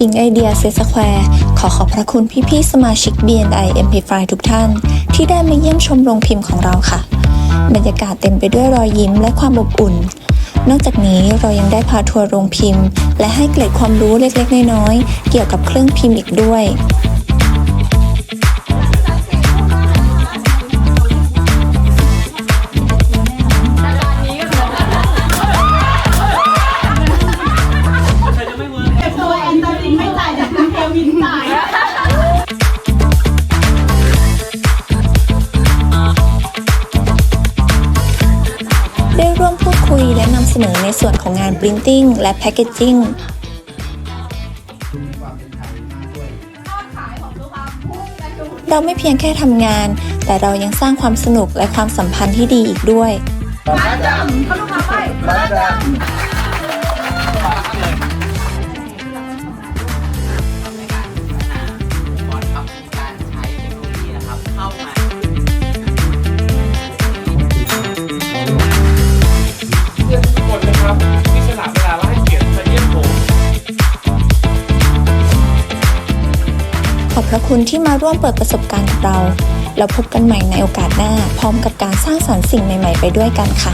อิงไอเดียเซสแควร์ขอขอบพระคุณพี่ๆสมาชิก BNI Amplify ทุกท่าน ที่ได้มาเยี่ยมชมโรงพิมพ์ของเราค่ะ บรรยากาศเต็มไปด้วยรอยยิ้มและความอบอุ่น นอกจากนี้เรายังได้พาทัวร์โรงพิมพ์ และให้เกร็ดความรู้เล็กๆ น้อยๆเกี่ยวกับเครื่องพิมพ์อีกด้วย คุยและนำเสนอในส่วนของงาน Printing และ Packaging เราไม่เพียงแค่ทำงาน แต่เรายังสร้างความสนุกและความสัมพันธ์ที่ดีอีกด้วยก่ อบพระคุณที่มาร่วมเปิดประสบการณ์กับเรา แล้วพบกันใหม่ในโอกาสหน้า พร้อมกับการสร้างสรรค์สิ่งใหม่ ๆ ไปด้วยกันค่ะ